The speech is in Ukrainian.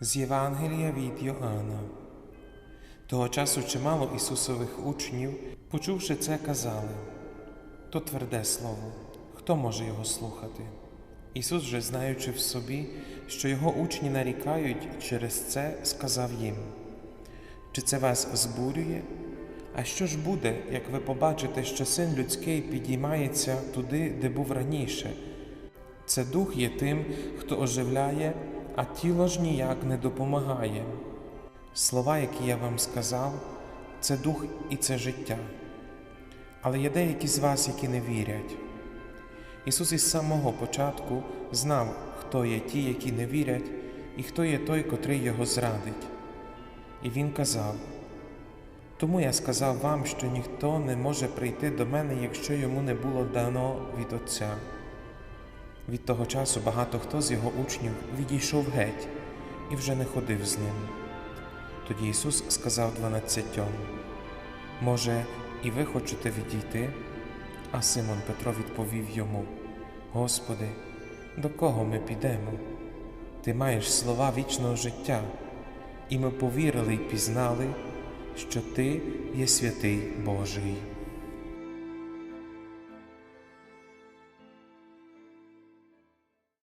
З Євангелія від Йоанна. Того часу чимало Ісусових учнів, почувши це, казали то тверде слово, хто може його слухати? Ісус, же, знаючи в собі, що його учні нарікають через це, сказав їм: Чи це вас збурює? А що ж буде, як ви побачите, що син людський підіймається туди, де був раніше? Це дух є тим, хто оживляє, а тіло ж ніяк не допомагає. Слова, які я вам сказав, це дух і це життя. Але є деякі з вас, які не вірять. Ісус із самого початку знав, хто є ті, які не вірять, і хто є той, котрий його зрадить. І Він казав: Тому я сказав вам, що ніхто не може прийти до мене, якщо йому не було дано від Отця. Від того часу багато хто з його учнів відійшов геть і вже не ходив з ним. Тоді Ісус сказав дванадцятьом: Може, і ви хочете відійти? А Симон Петро відповів йому: Господи, до кого ми підемо? Ти маєш слова вічного життя, і ми повірили й пізнали, що Ти є святий Божий.